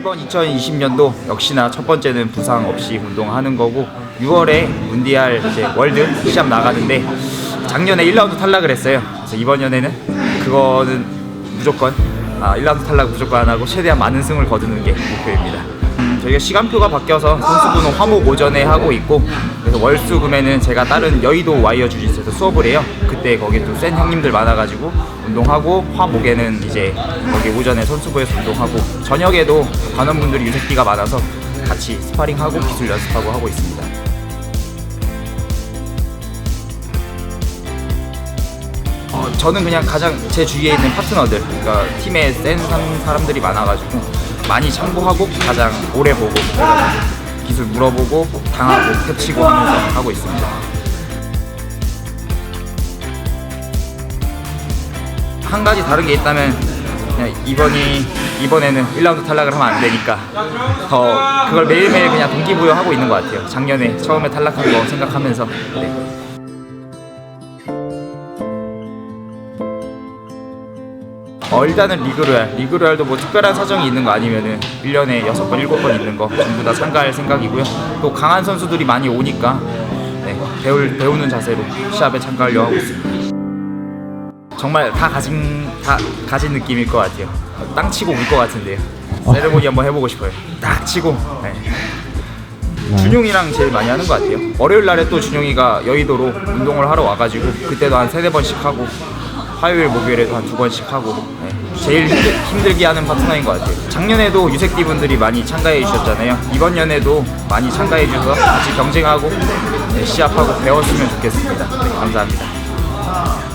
이번 2020년도 역시나 첫 번째는 부상 없이 운동하는 거고 6월에 문디알 이제 월드 시합 나가는데 작년에 1라운드 탈락을 했어요. 그래서 이번 연에는 그거는 무조건 아, 1라운드 탈락 무조건 안 하고 최대한 많은 승을 거두는 게 목표입니다. 음, 저희가 시간표가 바뀌어서 선수분은 화목 오전에 하고 있고 그래서 월수 금에는 제가 다른 여의도 와이어 주짓수에서 수업을 해요. 그때 거기 또 센 형님들 많아가지고 운동하고 화목에는 이제 거기 오전에 선수부에서 운동하고 저녁에도 관원분들이 유색기가 많아서 같이 스파링하고 기술 연습하고 하고 있습니다. 어, 저는 그냥 가장 제 주위에 있는 파트너들, 그러니까 팀에 센 사- 사람들이 많아가지고 많이 참고하고 가장 오래 보고 기술 물어보고 당하고 펼치고 하면서 하고 있습니다. 한 가지 다른 게 있다면 그냥 이번이 이번에는 1라운드 탈락을 하면 안 되니까 더 그걸 매일매일 그냥 동기부여하고 있는 것 같아요. 작년에 처음에 탈락한 거 생각하면서 네. 어, 일단은 리그로얄. 리그로얄도 뭐 특별한 사정이 있는 거 아니면은 1년에 6번, 7번 있는 거 전부 다 참가할 생각이고요. 또 강한 선수들이 많이 오니까 네, 배울, 배우는 자세로 시합에 참가하려고 하고 있습니다. 정말 다 가진, 다 가진 느낌일 것 같아요. 땅 치고 울 것 같은데요. 세레모니 한번 해보고 싶어요. 딱 치고. 네. 준용이랑 제일 많이 하는 것 같아요. 월요일 날에 또 준용이가 여의도로 운동을 하러 와가지고 그때도 한 세네 번씩 하고 화요일 목요일에도 한 두 번씩 하고 네. 제일 힘들, 힘들게 하는 파트너인 것 같아요. 작년에도 유색띠 분들이 많이 참가해 주셨잖아요. 이번 연에도 많이 참가해 주셔서 같이 경쟁하고 네, 시합하고 배웠으면 좋겠습니다. 네, 감사합니다.